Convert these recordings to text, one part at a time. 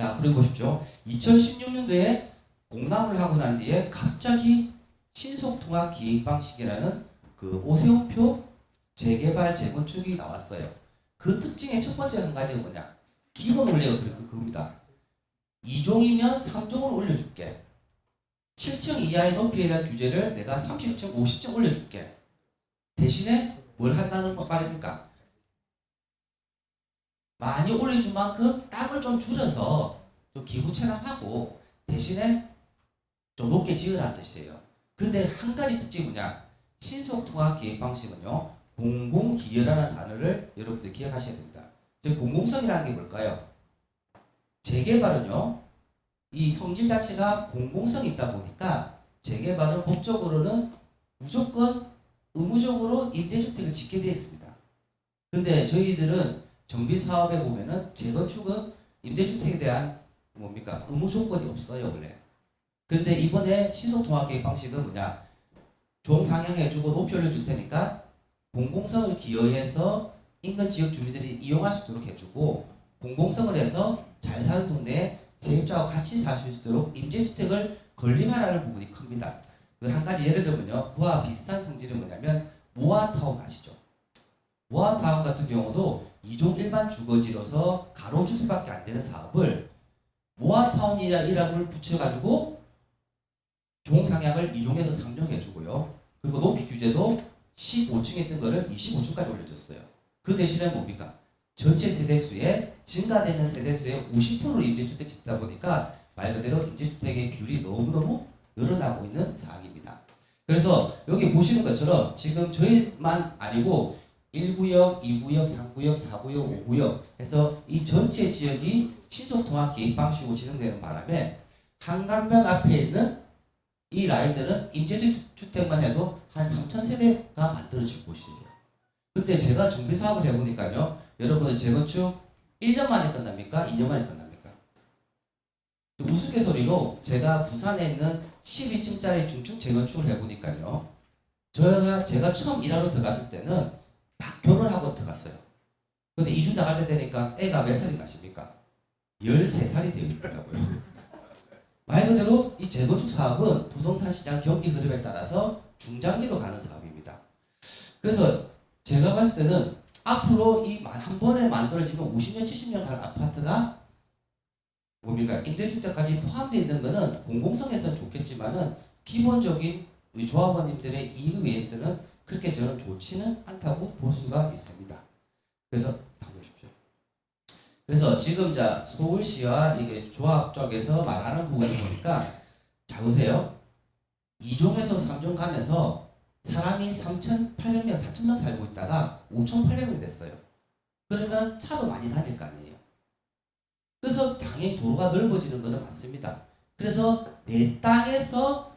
자, 그리고 보십시오. 2016년도에 공람을 하고 난 뒤에 갑자기 신속통합 기획 방식이라는 그 오세훈표 재개발 재건축이 나왔어요. 그 특징의 첫 번째 한 가지가 뭐냐? 기본 원리가 그- 그겁니다. 2종이면 3종으로 올려줄게. 7층 이하의 높이에 대한 규제를 내가 30층, 50층 올려줄게. 대신에 뭘 한다는 거 말입니까? 많이 올려준 만큼 땅을 좀 줄여서 좀 기부 체납하고 대신에 좀 높게 지으라는 뜻이에요. 근데 한 가지 특징이 뭐냐? 신속통합 기획 방식은요, 공공기여라는 단어를 여러분들 기억하셔야 됩니다. 즉, 공공성이라는 게 뭘까요? 재개발은요, 이 성질 자체가 공공성이 있다 보니까 재개발은 법적으로는 무조건 의무적으로 임대주택을 짓게 되어 있습니다. 근데 저희들은 정비 사업에 보면은 재건축은 임대주택에 대한 뭡니까 의무 조건이 없어요 원래. 근데 이번에 시소통합 계획 방식은 뭐냐 종 상향해주고 높이 올려줄 테니까 공공성을 기여해서 인근 지역 주민들이 이용할 수 있도록 해주고 공공성을 해서 잘 사는 동네에 세입자와 같이 살 수 있도록 임대주택을 건립하라는 부분이 큽니다. 그 한 가지 예를 들면요. 그와 비슷한 성질은 뭐냐면 모아타운 아시죠? 모아타운 같은 경우도 2종 일반 주거지로서 가로주택밖에 안 되는 사업을 모아타운이라는 붙여가지고 종상향을 2종에서 3종 해주고요. 그리고 높이 규제도 15층 했던 거를 25층까지 올려줬어요. 그 대신에 뭡니까? 전체 세대수의 증가되는 세대수의 50%를 임대주택 짓다 보니까 말 그대로 임대주택의 비율이 너무너무 늘어나고 있는 사항입니다. 그래서 여기 보시는 것처럼 지금 저희만 아니고 1구역, 2구역, 3구역, 4구역, 5구역 해서 이 전체 지역이 신속통합 기획 방식으로 진행되는 바람에 한강변 앞에 있는 이 라인들은 임대주택만 해도 한 3천 세대가 만들어질 곳이에요. 근데 제가 준비 사업을 해보니까요. 여러분은 재건축 1년 만에 끝납니까? 2년 만에 끝납니까? 그 우스갯소리로 제가 부산에 있는 12층짜리 중층 재건축을 해보니까요. 제가 처음 일하러 들어갔을 때는 막 결혼하고 들어갔어요. 근데 이주 나갈 때 되니까 애가 몇 살이 가십니까? 13살이 되어 있더라고요. 말 그대로 이 재건축 사업은 부동산 시장 경기 흐름에 따라서 중장기로 가는 사업입니다. 그래서 제가 봤을 때는 앞으로 이 한 번에 만들어지면 50년, 70년 갈 아파트가 뭡니까? 임대주택까지 포함되어 있는 것은 공공성에서는 좋겠지만은 기본적인 우리 조합원님들의 이익을 위해서는 그렇게 저는 좋지는 않다고 볼 수가 있습니다. 그래서 다음 보십시오. 그래서 지금 자 서울시와 이게 조합 쪽에서 말하는 부분을 보니까 자 보세요. 2종에서 3종 가면서 사람이 3,800명, 4,000명 살고 있다가 5,800명 됐어요. 그러면 차도 많이 다닐 거 아니에요. 그래서 당연히 도로가 넓어지는 것은 맞습니다. 그래서 내 땅에서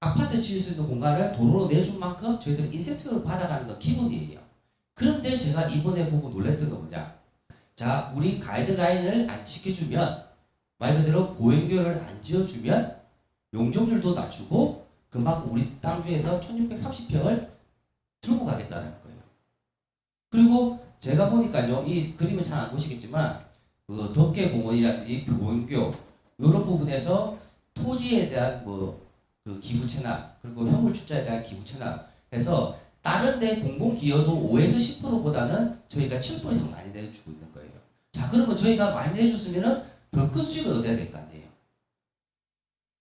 아파트 지을 수 있는 공간을 도로로 내준 만큼 저희들은 인센티브를 받아가는 건 기본이에요. 그런데 제가 이번에 보고 놀랬던 건 뭐냐? 자, 우리 가이드라인을 안 지켜주면 말 그대로 보행교를 안 지어주면 용적률도 낮추고 그만큼 우리 땅 중에서 1630평을 들고 가겠다는 거예요. 그리고 제가 보니까요, 이 그림은 잘안 보시겠지만, 그 덕계공원이라든지 보은교, 이런 부분에서 토지에 대한 뭐, 그 기부 체납, 그리고 현물 출자에 대한 기부 체납 해서 다른 데 공공기여도 5에서 10%보다는 저희가 7% 이상 많이 내주고 있는 거예요. 자, 그러면 저희가 많이 내줬으면은 더큰 수익을 얻어야 될 거 아니에요.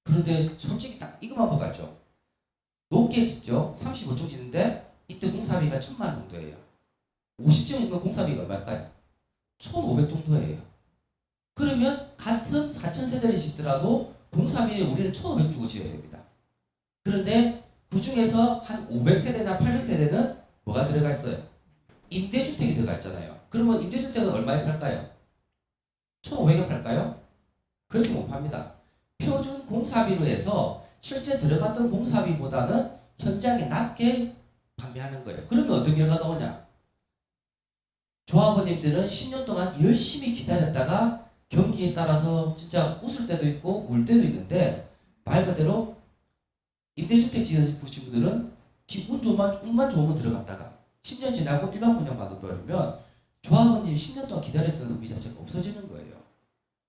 그런데 솔직히 딱 이것만 봐봤죠. 높게 짓죠. 35층 짓는데 이때 공사비가 천만 원 정도예요. 50층이면 공사비가 얼마일까요? 1,500 정도예요. 그러면 같은 4천 세대를 짓더라도 공사비를 우리는 1,500 주고 지어야 됩니다. 그런데 그 중에서 한 500세대나 800세대는 뭐가 들어가 있어요? 임대주택이 들어가 있잖아요. 그러면 임대주택은 얼마에 팔까요? 1,500에 팔까요? 그렇게 못 팝니다. 표준 공사비로 해서 실제 들어갔던 공사비보다는 현장에 낮게 판매하는 거예요. 그러면 어떤 결과가 나오냐? 조합원님들은 10년 동안 열심히 기다렸다가 경기에 따라서 진짜 웃을 때도 있고 울 때도 있는데 말 그대로 임대주택 지은 분들은 기분 좋으면 운만 좋으면 들어갔다가 10년 지나고 일반 분양 받아버리면 조합원님이 10년 동안 기다렸던 의미 자체가 없어지는 거예요.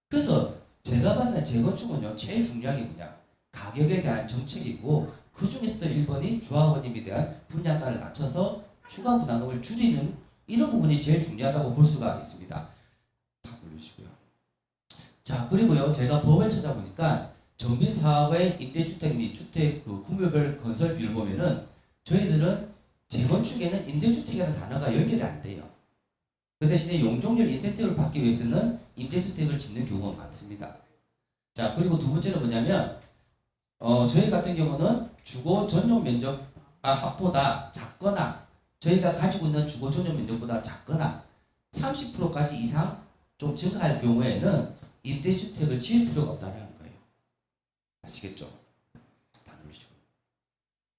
그래서 제가 봤을 때 재건축은요 제일 중요한 게 뭐냐 가격에 대한 정책이고 그 중에서도 1번이 조합원님에 대한 분양가를 낮춰서 추가 부담금을 줄이는 이런 부분이 제일 중요하다고 볼 수가 있습니다. 다 올려주시고요. 자 그리고요 제가 법을 찾아보니까 정비 사업의 임대주택 및 주택 그 구매별 건설 비율 보면은 저희들은 재건축에는 임대주택이라는 단어가 연결이 안 돼요. 그 대신에 용적률 인센티브를 받기 위해서는 임대주택을 짓는 경우가 많습니다. 자 그리고 두 번째는 뭐냐면 어 저희 같은 경우는 주거 전용 면적 아 합보다 작거나 저희가 가지고 있는 주거 전용 면적보다 작거나 30%까지 이상 좀 증가할 경우에는 임대주택을 지을 필요가 없다는. 아시겠죠?